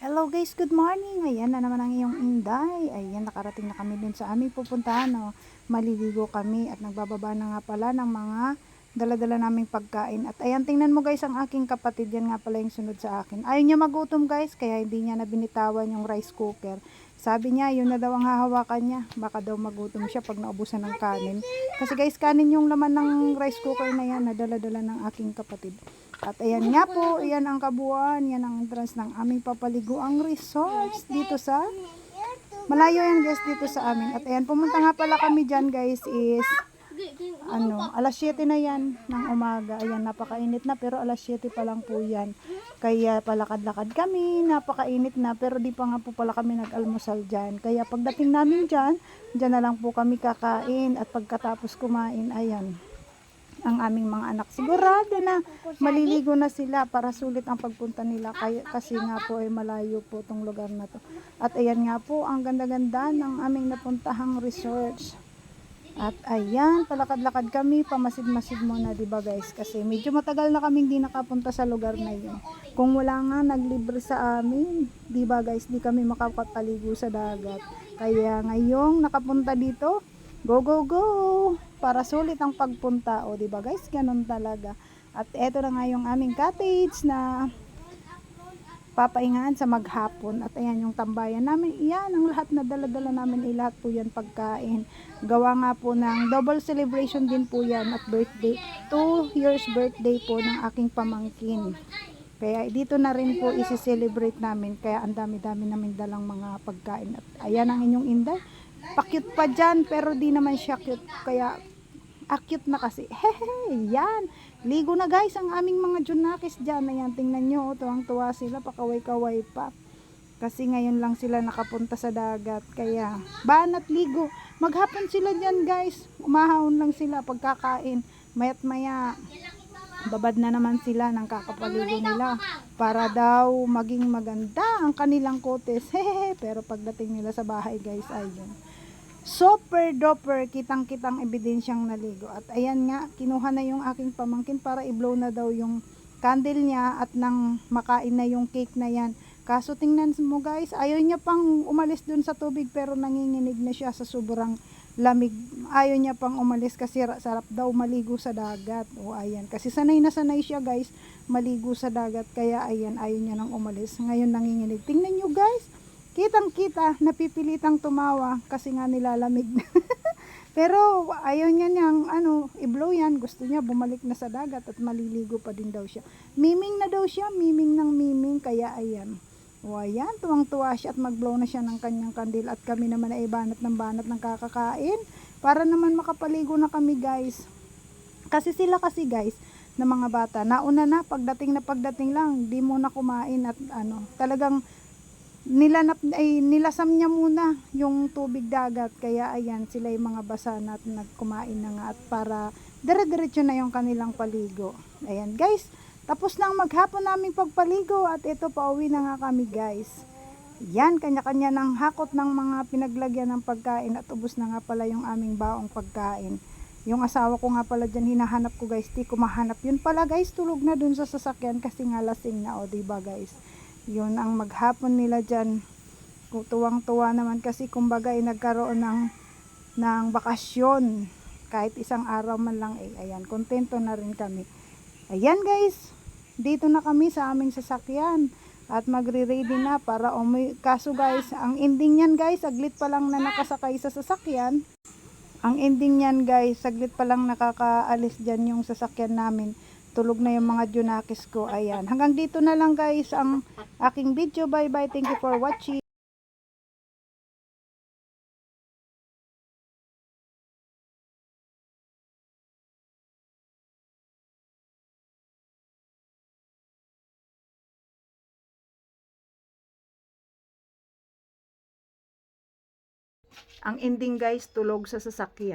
Hello guys, good morning. Ayan na naman ang iyong inday. Ayan, nakarating na kami dun sa aming pupuntahan. No? Maliligo kami at nagbababa na nga pala ng mga dala-dala naming pagkain. At ayan, tingnan mo guys ang aking kapatid. Yan nga pala yung sunod sa akin. Ayaw niya magutom guys, kaya hindi niya na binitawan yung rice cooker. Sabi niya, yun na daw ang hahawakan niya. Baka daw magutom siya pag naubusan ng kanin. Kasi guys, kanin yung laman ng rice cooker na yan na dala-dala ng aking kapatid. At ayan nga po, ayan ang kabuuan, yan ang entrance ng aming papaliguang resorts dito sa Malayo yan guys dito sa amin. At ayan, pumunta nga pala kami dyan guys is ano, alas 7 na yan ng umaga. Ayan, napakainit na pero alas 7 pa lang po yan. Kaya palakad-lakad kami, napakainit na pero di pa nga po pala kami nag-almusal dyan. Kaya pagdating namin dyan, dyan na lang po kami kakain at pagkatapos kumain, ayan, ang aming mga anak. Sigurado na maliligo na sila para sulit ang pagpunta nila kaya, kasi nga po ay malayo po tong lugar na to. At ayan nga po ang ganda-ganda ng aming napuntahang resorts. At ayan, palakad-lakad kami, pamasid-masid muna, 'di ba guys? Kasi medyo matagal na kaming di nakapunta sa lugar na 'yon. Kung wala nga naglibre sa amin, 'di ba guys, di kami makapagpaligo sa dagat. Kaya ngayong nakapunta dito, go go go para sulit ang pagpunta. O 'di ba guys, ganun talaga. At eto na nga yung aming cottage na papaingaan sa maghapon at ayan yung tambayan namin iyan ang lahat na dala-dala namin ay lahat po yan pagkain gawa nga po ng double celebration din po yan at birthday 2 years birthday po ng aking pamangkin kaya dito na rin po isi-celebrate namin kaya ang dami-dami namin dalang mga pagkain at ayan ang inyong inday pakit pa dyan pero di naman siya cute kaya akit na kasi. Hehe, yan. Ligo na guys ang aming mga junakis dyan. Ayan, tingnan nyo, oh, tuwang-tuwa sila, pakaway-kaway pa. Kasi ngayon lang sila nakapunta sa dagat. Kaya, banat ligo. Maghapon sila dyan guys. Umahon lang sila pagkakain. Mayat maya, babad na naman sila ng kakapaligo nila. Para daw maging maganda ang kanilang kotes. Hehehe, pero pagdating nila sa bahay guys, ayun super doper kitang kitang ebidensyang naligo at ayan nga kinuha na yung aking pamangkin para i-blow na daw yung candle niya at nang makain na yung cake na yan kaso tingnan mo guys ayaw niya pang umalis dun sa tubig pero nanginginig na siya sa sobrang lamig. Ayaw niya pang umalis kasi sarap daw maligo sa dagat. O ayan. Kasi sanay na sanay siya guys maligo sa dagat. Kaya ayan ayaw niya nang umalis. Ngayon nanginginig. Tingnan nyo guys kitang kita napipilitang tumawa kasi nga nilalamig pero ayaw niya niyang ano i-blow yan. Gusto niya bumalik na sa dagat at maliligo pa din daw siya. Miming na daw siya miming ng miming. Kaya ayan o ayan tuwang tuwa siya at mag-blow na siya ng kanyang kandil at kami naman ay banat ng banat ng kakakain. Para naman makapaligo na kami guys. Kasi sila kasi guys na mga bata nauna na pagdating na pagdating lang di mo na kumain at ano talagang nilanap ay nilasam niya muna yung tubig dagat. Kaya ayan sila yung mga basa na at nagkumain na nga at para dire-diretso na yung kanilang paligo. Ayan guys tapos na ang maghapon naming pagpaligo at ito pauwi na nga kami guys. Yan kanya-kanya ng hakot ng mga pinaglagyan ng pagkain at ubos na nga pala yung aming baong pagkain. Yung asawa ko nga pala dyan hinahanap ko guys di ko mahanap. Yun pala guys tulog na dun sa sasakyan kasi nga lasing na o diba guys? Yun ang maghapon nila dyan. Tuwang-tuwa naman kasi kumbaga ay nagkaroon ng ng bakasyon. Kahit isang araw man lang eh ayan kontento na rin kami ayan guys dito na kami sa aming sasakyan at magre-ready na para umi kaso guys ang ending niyan guys saglit pa lang na nakasakay sa sasakyan ang ending niyan guys saglit pa lang nakakaalis dyan yung sasakyan namin tulog na yung mga junakis ko. Ayan. Hanggang dito na lang guys ang aking video. Bye bye. Thank you for watching. Ang ending guys, tulog sa sasakyan.